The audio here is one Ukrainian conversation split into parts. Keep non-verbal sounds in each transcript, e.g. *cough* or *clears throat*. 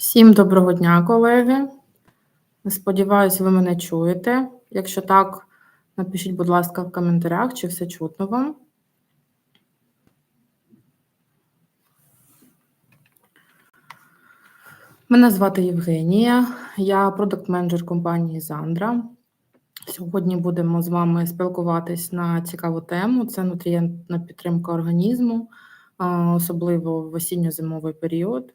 Всім доброго дня, колеги. Сподіваюсь, ви мене чуєте. Якщо так, напишіть, будь ласка, в коментарях, чи все чутно вам. Мене звати Євгенія, я продакт-менеджер компанії Зандра. Сьогодні будемо з вами спілкуватись на цікаву тему: це нутрієнтна підтримка організму, особливо в осінньо-зимовий період.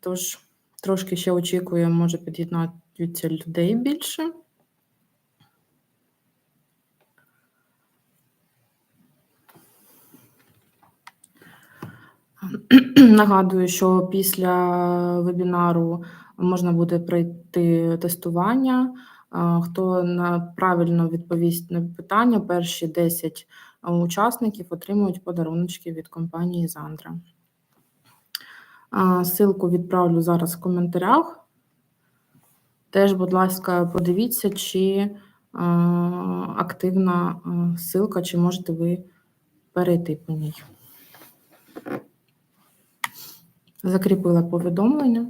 Тож, трошки ще очікуємо, може під'єднатися людей більше. Нагадую, що після вебінару можна буде пройти тестування. Хто правильно відповість на питання, перші 10 учасників отримують подарунки від компанії Зандра. Силку відправлю зараз в коментарях. Теж, будь ласка, подивіться, чи активна ссылка, чи можете ви перейти по ній. Закріпила повідомлення.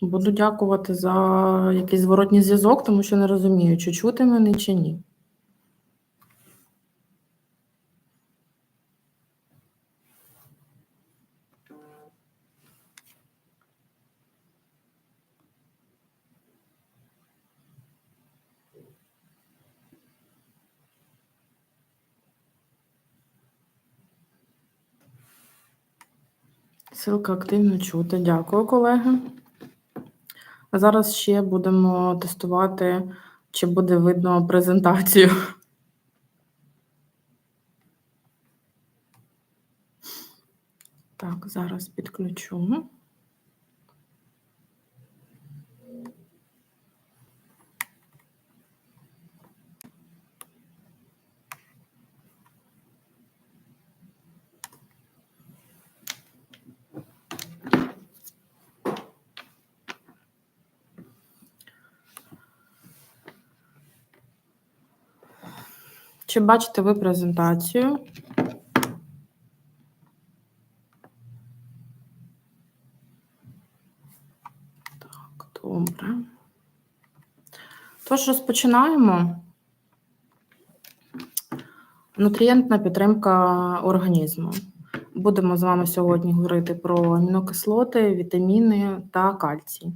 Буду дякувати за якийсь зворотній зв'язок, тому що не розумію, чи чути мене, чи ні. Силка активно чути. Дякую, колеги. А зараз ще будемо тестувати, чи буде видно презентацію. Так, зараз підключу. Чи бачите ви презентацію? Так, добре. Тож розпочинаємо. Нутрієнтна підтримка організму. Будемо з вами сьогодні говорити про амінокислоти, вітаміни та кальцій.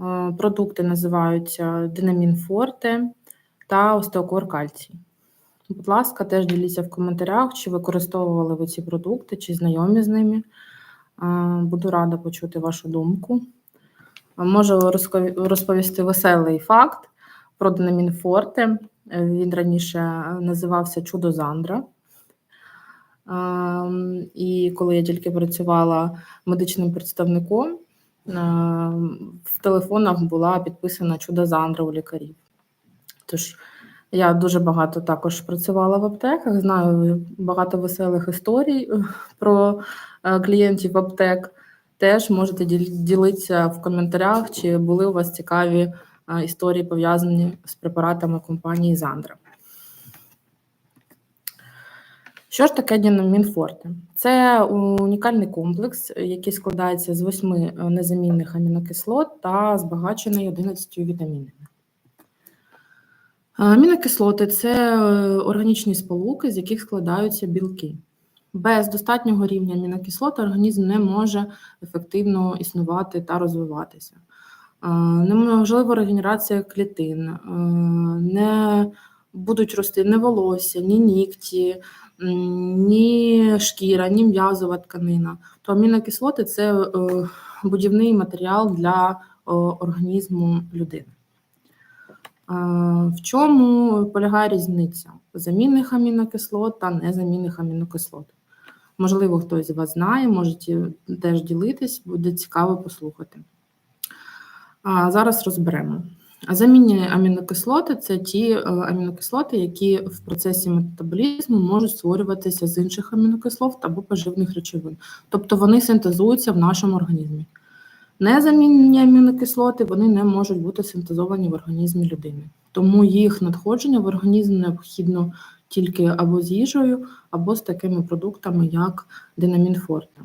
Е, продукти називаються Динамін Форте та Остеокор Кальцій. Будь ласка, теж діліться в коментарях, чи використовували ви ці продукти, чи знайомі з ними. Буду рада почути вашу думку. Можу розповісти веселий факт про Денамінфорте. Він раніше називався Чудо Зандра. І коли я тільки працювала медичним представником, в телефонах була підписана Чудо Зандра у лікарів. Тож я дуже багато також працювала в аптеках. Знаю багато веселих історій е, про е, клієнтів аптек. Теж можете ділитися в коментарях, чи були у вас цікаві е, історії пов'язані з препаратами компанії Зандра. Що ж таке Дінамінфорте? Це унікальний комплекс, який складається з восьми незамінних амінокислот та збагачений 11 вітамінами. Амінокислоти це е, органічні сполуки, з яких складаються білки. Без достатнього рівня амінокислот організм не може ефективно існувати та розвиватися. Неможлива регенерація клітин, не будуть рости ні волосся, ні нігті, ні шкіра, ні м'язова тканина. То амінокислоти це е, будівний матеріал для організму людини. В чому полягає різниця замінних амінокислот та незамінних амінокислот? Можливо, хтось з вас знає, можете теж ділитись, буде цікаво послухати. А Зараз розберемо. Замінні амінокислоти це ті е, амінокислоти, які в процесі метаболізму можуть створюватися з інших амінокислот або поживних речовин. Тобто вони синтезуються в нашому організмі. Незамінні амінокислоти вони не можуть бути синтезовані в організмі людини. Тому їх надходження в організм необхідно тільки або з їжею, або з такими продуктами, як динамінфорте.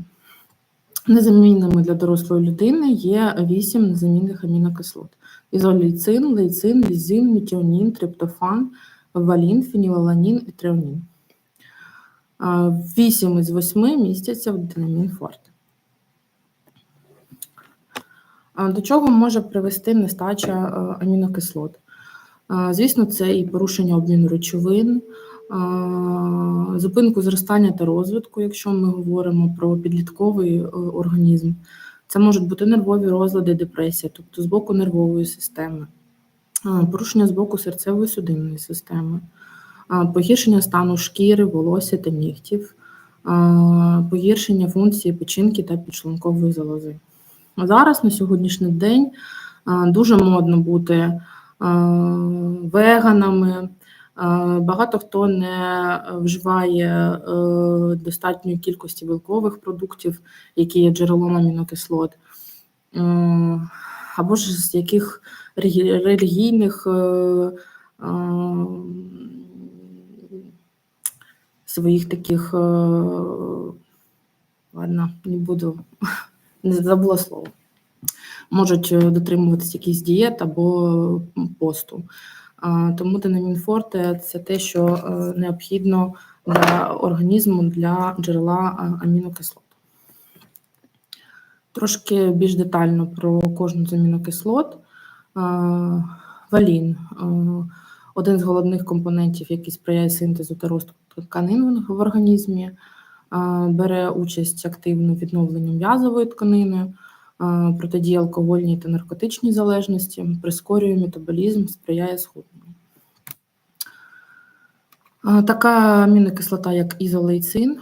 Незамінними для дорослої людини є 8 незамінних амінокислот: ізолейцин, лейцин, лізин, метіонін, триптофан, валін, фенілаланін і треонін. 8 із 8 містяться в динамін. До чого може привести нестача е, амінокислот? Е, Звісно, це і порушення обміну речовин, е, зупинку зростання та розвитку, якщо ми говоримо про підлітковий організм. Це можуть бути нервові розлади, депресія, тобто з боку нервової системи, порушення з боку серцевої судинної системи, погіршення стану шкіри, волосся та нігтів, погіршення функції печінки та підшлункової залози. Зараз на сьогоднішній день дуже модно бути веганами. Багато хто не вживає е, достатньої кількості білкових продуктів, які є джерелом амінокислот, Е, або ж з яких релігійних е, своїх таких, ладно, не буду, не забула слово. Можуть е, дотримуватись якихось дієт або посту. Тому динамінфорте це те, що е, необхідно для організму для джерела амінокислот. Трошки більш детально про кожну з амінокислот. Валін один з головних компонентів, який сприяє синтезу та росту тканин в організмі, бере участь активно в відновленні м'язової тканини, протидіє алкогольній та наркотичній залежності, прискорює метаболізм, сприяє схудненню. Така амінокислота, як ізолейцин,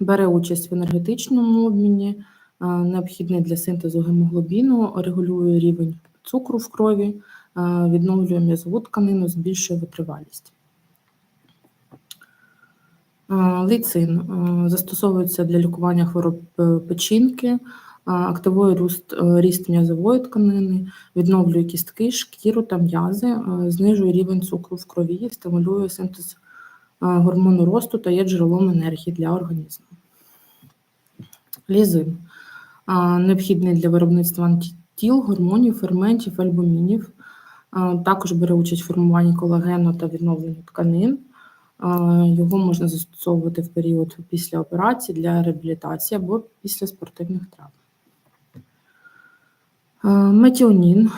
бере участь в енергетичному обміні, необхідний для синтезу гемоглобіну, регулює рівень цукру в крові, відновлює м'язову тканину, збільшує витривалість. А, Лейцин застосовується для лікування хвороб е, печінки, активує ріст, е, ріст м'язової тканини, відновлює кістки, шкіру та м'язи, е, знижує рівень цукру в крові, стимулює синтез е, гормону росту та є джерелом енергії для організму. Лізин необхідний для виробництва антитіл, гормонів, ферментів, альбумінів. Також бере участь в формуванні колагену та відновленні тканин. Його можна застосовувати в період після операції для реабілітації або після спортивних травм. Метіонін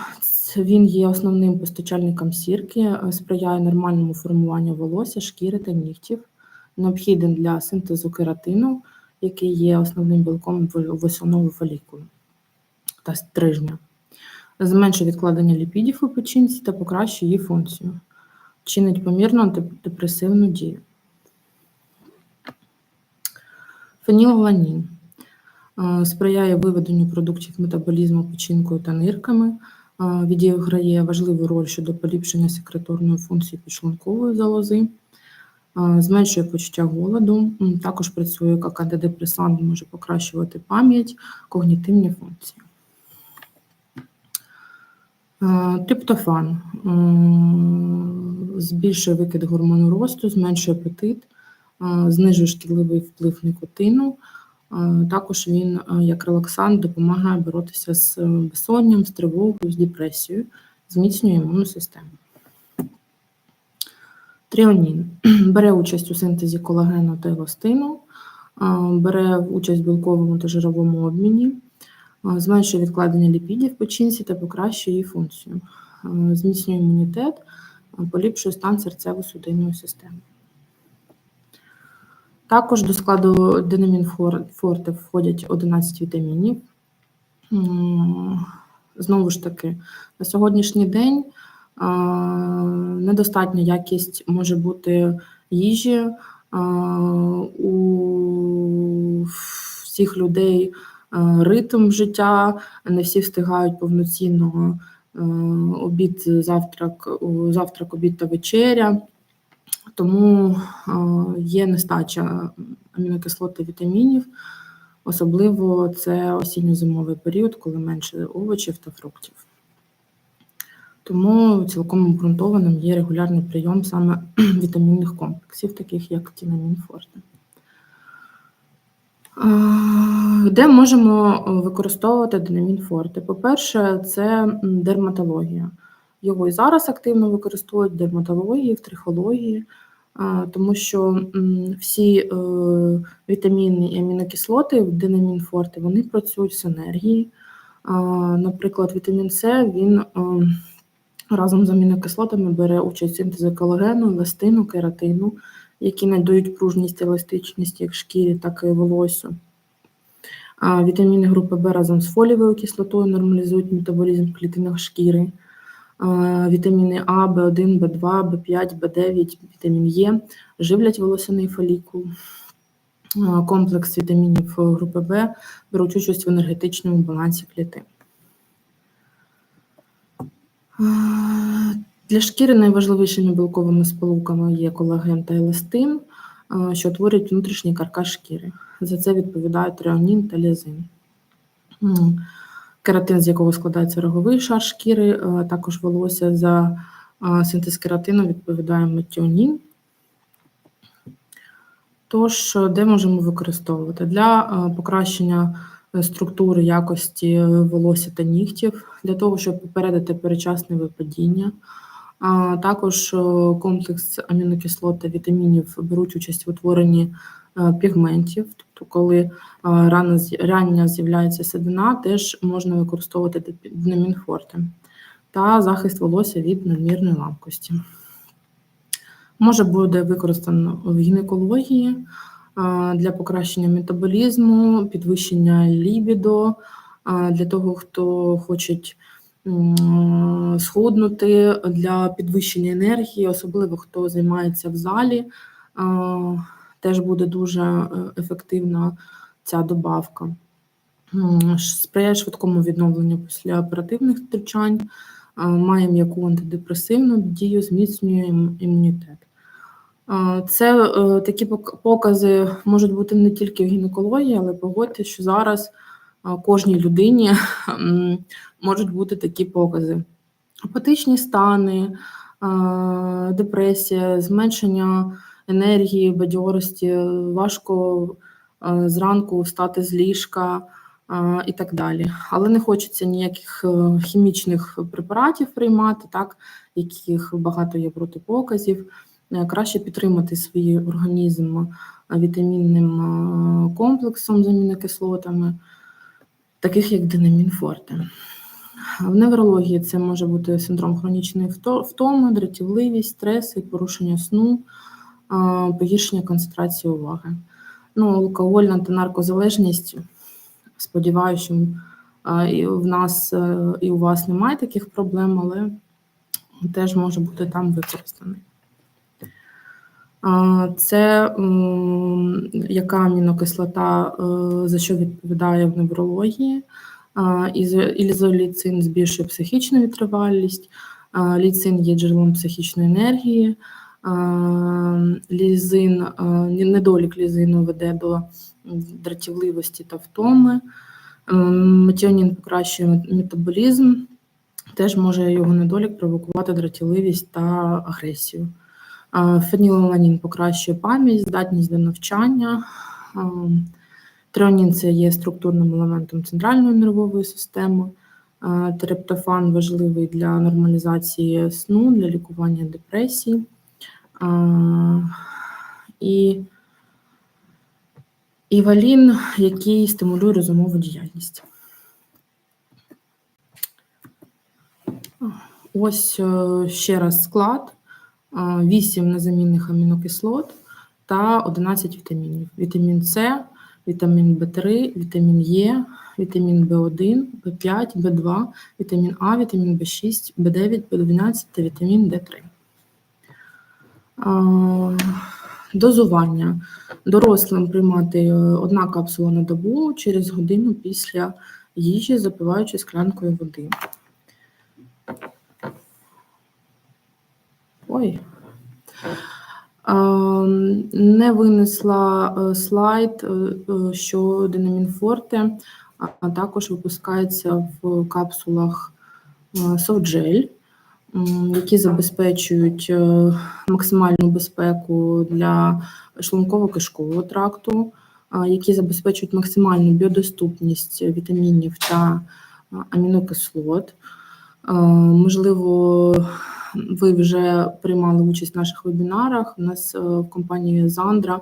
він є основним постачальником сірки, е, сприяє нормальному формуванню волосся, шкіри та нігтів, необхідний для синтезу кератину, який є основним білком в- восьминової фолікули та стрижня, зменшує відкладення ліпідів у печінці та покращує її функцію, чинить помірну антидепресивну дію. Фенілаланін сприяє виведенню продуктів метаболізму печінкою та нирками, відіграє важливу роль щодо поліпшення секреторної функції підшлункової залози, зменшує почуття голоду, також працює як антидепресант, може покращувати пам'ять, когнітивні функції. Е, Триптофан збільшує викид гормону росту, зменшує апетит, е, знижує шкідливий вплив нікотину. Е, Також він як релаксант допомагає боротися з безсонням, з тривогою, з депресією, зміцнює імунну систему. Тріонін *clears throat* бере участь у синтезі колагену та еластину, бере участь в білковому та жировому обміні, зменшує відкладення ліпідів в печінці та покращує її функцію, зміцнює імунітет, поліпшує стан серцево-судинної системи. Також до складу динамін входять 11 вітамінів. Знову ж таки, на сьогоднішній день недостатня якість може бути їжі. У всіх людей ритм життя, не всі встигають повноцінного е, обід, завтрак, завтрак, обід та вечеря. Тому е, є нестача амінокислот та вітамінів, особливо це осінньо-зимовий період, коли менше овочів та фруктів. Тому цілком обґрунтованим є регулярний прийом саме *clears throat* вітамінних комплексів, таких як тінамін форте. Де можемо е, використовувати динамін форте? По-перше, це дерматологія. Його і зараз активно використовують в дерматології, в трихології, тому що всі е, вітаміни і амінокислоти в динамін форте вони працюють в синергії. Наприклад, вітамін С він е, разом з амінокислотами бере участь в синтезі колагену, еластину, кератину, які надають пружність, еластичність як шкірі, так і волосю. Вітаміни групи Б разом з фолієвою кислотою нормалізують метаболізм в клітинах шкіри. Вітаміни А, В1, В2, В5, В9, вітамін Е живлять волосяний фолікул. Комплекс вітамінів групи Б беруть участь в енергетичному балансі клітин. Для шкіри найважливішими білковими сполуками є колаген та еластин, що творять внутрішній каркас шкіри. За це відповідають треонін та лізин. Кератин, з якого складається роговий шар шкіри, а також волосся за синтез кератину відповідає метіонін. Тож, де можемо використовувати? Для покращення е, структури якості е, волосся та нігтів, для того, щоб попередити перечасне випадіння. Також е, комплекс амінокислот та вітамінів беруть участь в утворенні е, пігментів, тобто, коли е, рано рання з'являється седина, теж можна використовувати динамінфорте та захист волосся від надмірної ламкості. Може буде використано в гінекології для покращення метаболізму, підвищення лібідо, для того, хто хоче схуднути, для підвищення енергії, особливо хто займається в залі, теж буде дуже е, ефективна ця добавка. Сприяє швидкому відновленню після оперативних втручань, а, має м'яку антидепресивну дію, зміцнює імунітет. Це е, такі покази можуть бути не тільки в гінекології, але погодьте, що зараз кожній людині можуть бути такі покази: апатичні стани, депресія, зменшення енергії, бадьорості, важко зранку встати з ліжка і так далі. Але не хочеться ніяких е, хімічних препаратів приймати, так, яких багато є протипоказів. Е, Краще підтримати свій організм е, вітамінним е, комплексом з амінокислотами, таких як динамін форте. В неврології це може бути синдром хронічної втоми, дратівливість, стреси, порушення сну, погіршення концентрації уваги. Ну, алкогольна та наркозалежність. Сподіваюся, що в нас е, і у вас немає таких проблем, але теж може бути там використаний. Це яка амінокислота, е, за що відповідає в неврології. А, ізо- Ізоліцин збільшує психічну витривалість, ліцин є джерелом психічної енергії, лізин, недолік лізину веде до дратівливості та втоми. Ем, Метіонін покращує метаболізм, теж може його недолік провокувати дратівливість та агресію. Фенілаланін покращує пам'ять, здатність до навчання. Треонін це є структурним елементом центральної нервової системи. А, Триптофан важливий для нормалізації сну, для лікування депресії. І і валін, який стимулює розумову діяльність. Ось е, ще раз склад: 8 незамінних амінокислот та 11 вітамінів: вітамін С, вітамін В3, вітамін Е, вітамін В1, В5, В2, вітамін А, вітамін В6, В9, В12 та вітамін Д3. Дозування. Дорослим приймати е, одна капсула на добу через годину після їжі, запиваючи склянкою води. Ой. Не винесла е, слайд, е, що Динамінфорте а також випускається в капсулах софтжель, м, які забезпечують е, максимальну безпеку для шлунково-кишкового тракту, які забезпечують максимальну біодоступність вітамінів та амінокислот. Можливо, ви вже приймали участь в наших вебінарах. У нас е, в компанії Зандра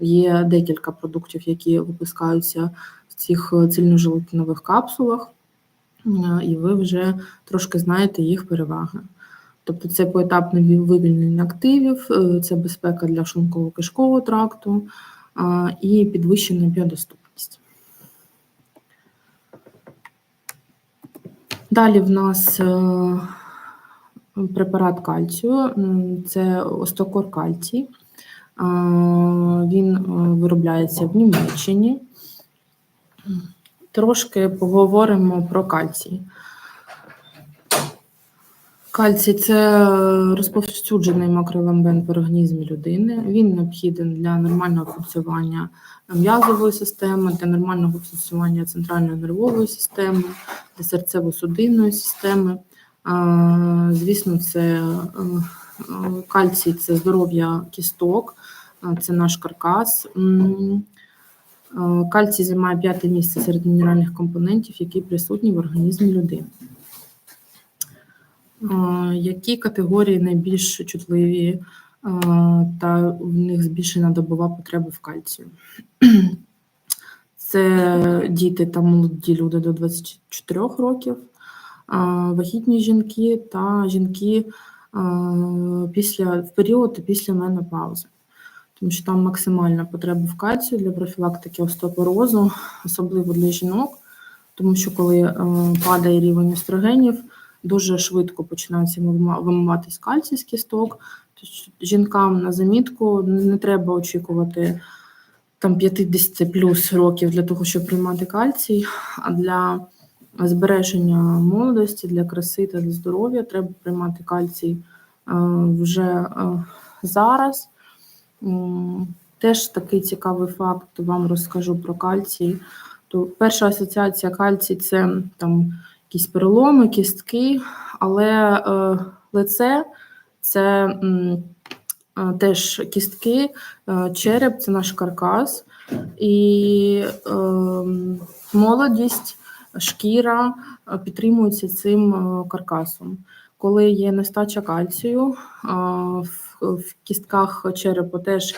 є декілька продуктів, які випускаються в цих е, цільножелатинових капсулах, е, і ви вже трошки знаєте їх переваги. Тобто це поетапне вивільнення активів, е, це безпека для шлунково-кишкового тракту і підвищена біодоступність. Далі в нас е, препарат кальцію, це остокор кальцій. Він е, виробляється в Німеччині. Трошки поговоримо про кальцій. Кальцій це розповсюджений макроелемент в організмі людини. Він необхідний для нормального функціонування м'язової системи, для нормального функціонування центральної нервової системи, для серцево-судинної системи. Звісно, це е, е, кальцій це здоров'я кісток, це наш каркас. Е, Кальцій займає п'яте місце серед мінеральних компонентів, які присутні в організмі людини. Е, Які категорії найбільш чутливі е, та в них збільшена добова потреба в кальцію? *clears throat* Це діти та молоді люди до 24 років, вагітні жінки та жінки після, в період після менопаузи. Тому що там максимальна потреба в кальцію для профілактики остеопорозу, особливо для жінок, тому що коли е, падає рівень естрогенів, дуже швидко починається вимиватись кальцій з кісток. Тож жінкам на замітку не треба очікувати там 50 плюс років для того, щоб приймати кальцій, а для збереження молодості, для краси та для здоров'я треба приймати кальцій е, вже е, зараз. Теж такий цікавий факт вам розкажу про кальцій. То перша асоціація кальцій це там якісь переломи, кістки, але е, лице це е, теж кістки, е, череп це наш каркас, і е, молодість, шкіра е, підтримуються цим е, каркасом. Коли є нестача кальцію, е, в, кістках черепу теж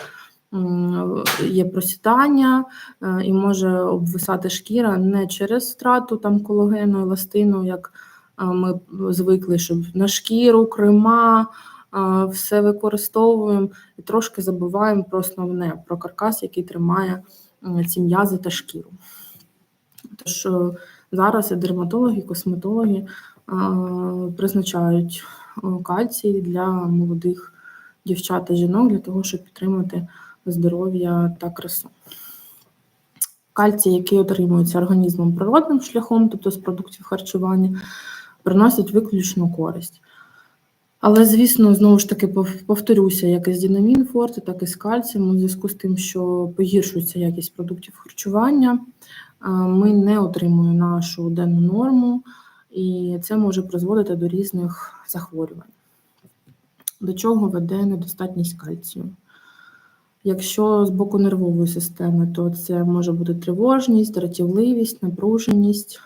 є просідання е, і може обвисати шкіра не через втрату там колагену, еластину, як е, ми звикли, щоб на шкіру, крема, е, все використовуємо і трошки забуваємо про основне, про каркас, який тримає ці м'язи та шкіру. Тож зараз і дерматологи, і косметологи призначають кальцій для молодих дівчат та жінок для того, щоб підтримати здоров'я та красу. Кальцій, який отримується організмом природним шляхом, тобто з продуктів харчування, приносить виключну користь. Але, звісно, знову ж таки повторюся, як і з Дінамін Форте, так і з кальцієм, у зв'язку з тим, що погіршується якість продуктів харчування, ми не отримуємо нашу денну норму, і це може призводити до різних захворювань. До чого веде недостатність кальцію? Якщо з боку нервової системи, то це може бути тривожність, дратівливість, напруженість,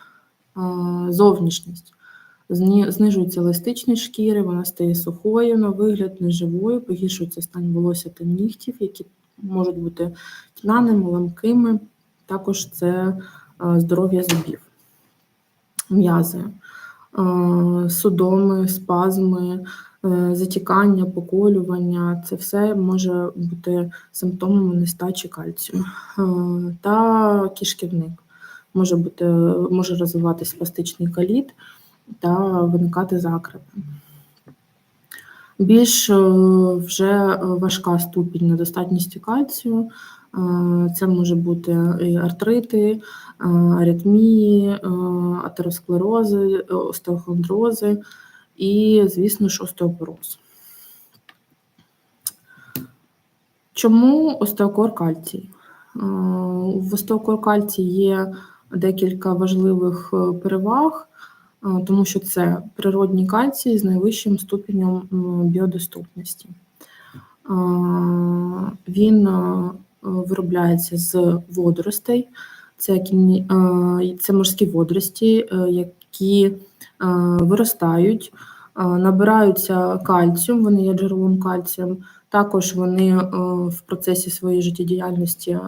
зовнішність. Знижується еластичність шкіри, вона стає сухою на вигляд, неживою, погіршується стан волосся та нігтів, які можуть бути тьмяними, ламкими. Також це здоров'я зубів, м'язи, судоми, спазми, затікання, поколювання. Це все може бути симптомами нестачі кальцію. Е, Та кишківник. Може бути, може розвиватись спастичний каліт та виникати закрепи. Більш е, вже е, важка ступінь недостатності кальцію. Е, Це може бути і артрити, е, аритмії, е, атеросклерози, е, остеохондрози і, звісно ж, остеопороз. Чому остеокор кальцій? Е, В остеокор кальцій є декілька важливих е, переваг, е, тому що це природній кальцій з найвищим ступенем біодоступності. Він виробляється з водоростей. Це, морські водорості, які виростають, е, набираються кальціум, вони є джерелом кальціум. Також вони е, в процесі своєї життєдіяльності е,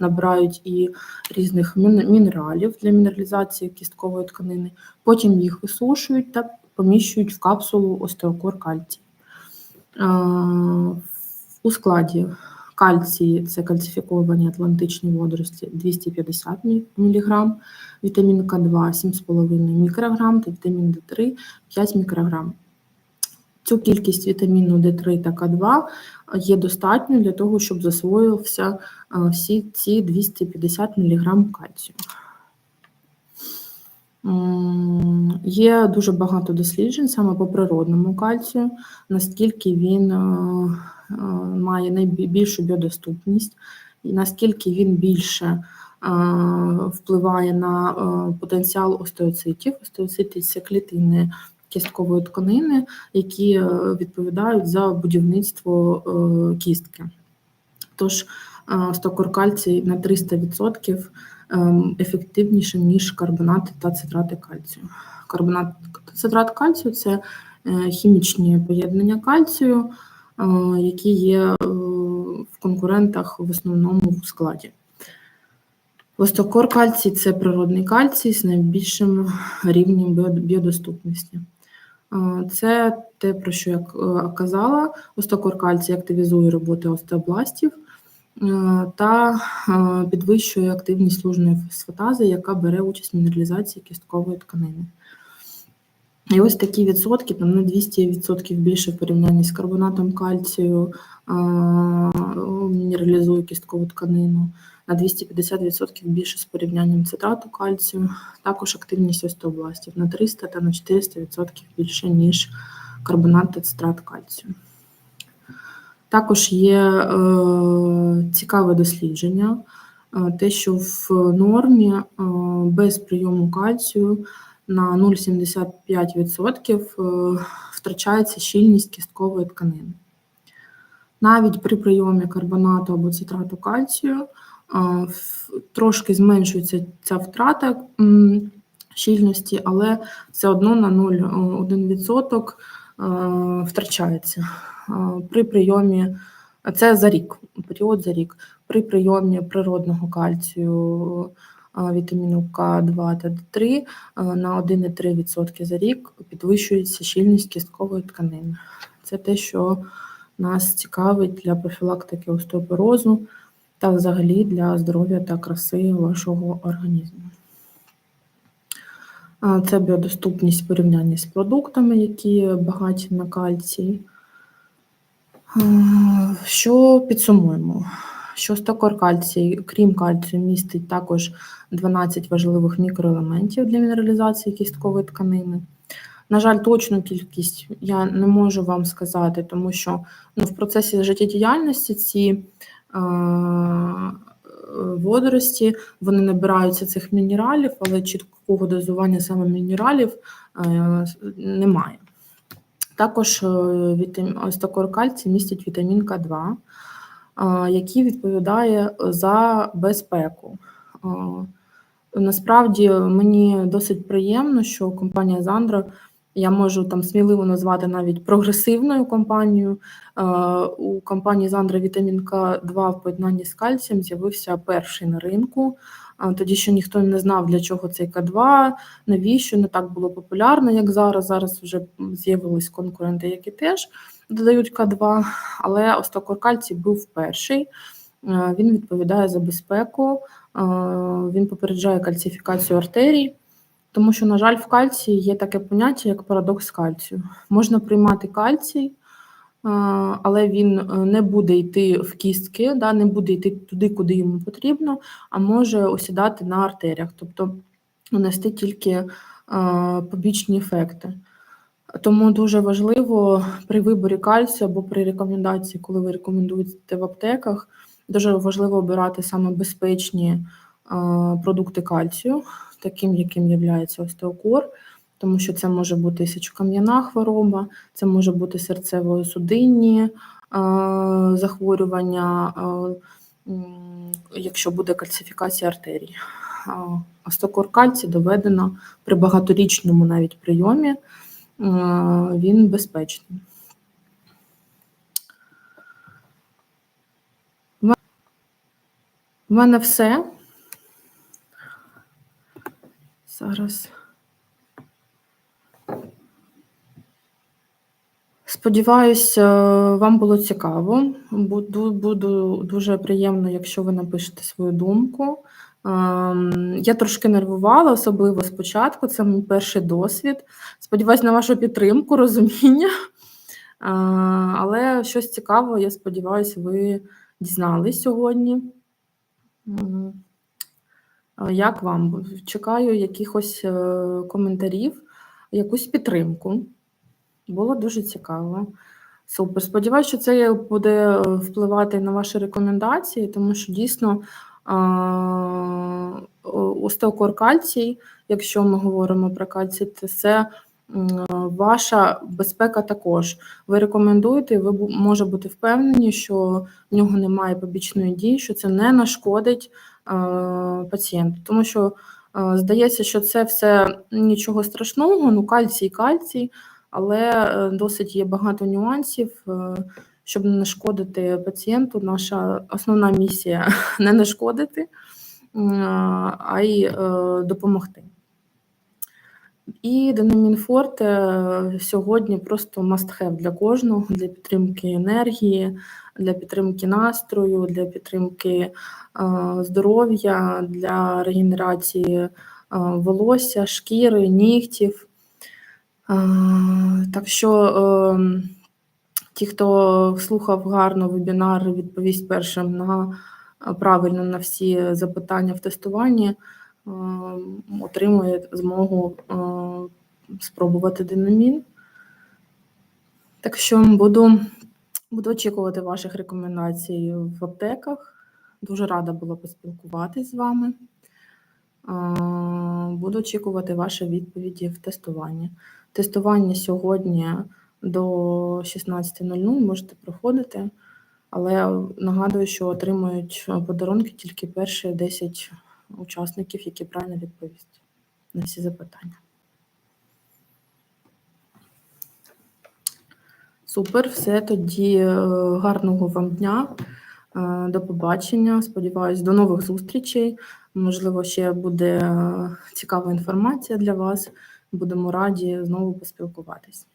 набирають і різних мінералів для мінералізації кісткової тканини. Потім їх висушують та поміщують в капсулу остеокор кальцій. Е, У складі кальції це кальцифіковані атлантичні водорості 250 мг, вітамін К2 7,5 мікрограм та вітамін Д3 5 мікрограм. Цю кількість вітаміну Д3 та К2 є достатньо для того, щоб засвоївся е, всі ці 250 мг кальцію. Є дуже багато досліджень саме по природному кальцію, наскільки він е, е, має найбільшу біодоступність, і наскільки він більше е, впливає на потенціал остеоцитів. Остеоцити це клітини кісткової тканини, які відповідають за будівництво кістки. Тож стокор кальцій на 300% ем, ефективніше, ніж карбонати та цитрати кальцію. Карбонат та цитрат кальцію це е, хімічні поєднання кальцію, е, які є е, в конкурентах в основному в складі. Остокор кальцій це природний кальцій з найбільшим рівнем біодоступності. Це те, про що я казала. Остокор кальцій активізує роботи остеобластів та е, підвищує активність лужної фосфатази, яка бере участь в мінералізації кісткової тканини. І ось такі відсотки, там на 200% більше в порівнянні з карбонатом кальцію, е, мінералізує кісткову тканину, на 250% більше з порівнянням цитрату кальцію, також активність остеобластів на 300 та на 400% більше, ніж карбонат та цитрат кальцію. Також є е, цікаве дослідження, е, те, що в нормі е, без прийому кальцію на 0,75% е, втрачається щільність кісткової тканини. Навіть при прийомі карбонату або цитрату кальцію трошки зменшується ця втрата щільності, але все одно на 0,1% е, втрачається. Е, При прийомі це за рік, період за рік. При прийомі природного кальцію, е, вітаміну К2 та Д3 е, на 1,3% за рік підвищується щільність кісткової тканини. Це те, що нас цікавить для профілактики остеопорозу та взагалі для здоров'я та краси вашого організму. Це біодоступність в порівнянні з продуктами, які багаті на кальцій. Що підсумуємо? Що стокор кальцій, крім кальцію, містить також 12 важливих мікроелементів для мінералізації кісткової тканини. На жаль, точну кількість я не можу вам сказати, тому що ну, в процесі життєдіяльності ці водорості вони набираються цих мінералів, але чіткого дозування саме мінералів е, немає. Також е, вітам- остеокор кальцій містить вітамін К2, е, який відповідає за безпеку. Насправді мені досить приємно, що компанія Зандра, я можу там сміливо назвати навіть прогресивною компанією. Е, У компанії Зандра вітамін К2 в поєднанні з кальцієм з'явився перший на ринку. Тоді ще ніхто не знав, для чого цей К2, навіщо не так було популярно, як зараз. Зараз вже з'явились конкуренти, які теж додають К2, але остеокор кальцій був перший. Е, Він відповідає за безпеку, е, він попереджає кальцифікацію артерій, тому що, на жаль, в кальції є таке поняття, як парадокс кальцію. Можна приймати кальцій, але він е, не буде йти в кістки, да, не буде йти туди, куди йому потрібно, а може осідати на артеріях, тобто нанести тільки е, побічні ефекти. Тому дуже важливо при виборі кальцію або при рекомендації, коли ви рекомендуєте в аптеках, дуже важливо обирати саме безпечні продукти кальцію, таким, яким є остеокор, тому що це може бути сечокам'яна хвороба, це може бути серцево-судинні захворювання, якщо буде кальцифікація артерій. Остеокор кальцій доведено при багаторічному навіть прийомі, він безпечний. У мене все. Зараз. Сподіваюсь, е, вам було цікаво. Буду, буду дуже приємно, якщо ви напишете свою думку. Ем, Я трошки нервувала, особливо спочатку. Це мій перший досвід. Сподіваюсь на вашу підтримку, розуміння. Е, Але щось цікаве, я сподіваюся, ви дізнались сьогодні. Як вам? Чекаю якихось е, коментарів, якусь підтримку. Було дуже цікаво. Супер. Сподіваюся, що це буде е, впливати на ваші рекомендації, тому що дійсно а, о- остеокор кальцій, якщо ми говоримо про кальцій, то це ваша безпека також. Ви рекомендуєте, ви може бути впевнені, що в нього немає побічної дії, що це не нашкодить пацієнту. Тому що е, здається, що це все нічого страшного, ну кальцій, кальцій але е, досить є багато нюансів, е, щоб не нашкодити пацієнту. Наша основна місія *laughs* не нашкодити, а й е, допомогти. І Деномін Форте е, сьогодні просто must-have для кожного, для підтримки енергії, для підтримки настрою, для підтримки е, здоров'я, для регенерації е, волосся, шкіри, нігтів. Е, Так що е, ті, хто слухав гарно вебінар, відповість першим на правильно на всі запитання в тестуванні, е, отримує змогу спробувати динамін. Так що буду, буду очікувати ваших рекомендацій в аптеках. Дуже рада була поспілкуватись з вами. Буду очікувати ваші відповіді в тестуванні. Тестування сьогодні до 16.00 можете проходити, але нагадую, що отримують подарунки тільки перші 10 учасників, які правильно відповість на всі запитання. Супер, все тоді е, гарного вам дня. Е, До побачення. Сподіваюсь, до нових зустрічей. Можливо, ще буде е, цікава інформація для вас. Будемо раді знову поспілкуватись.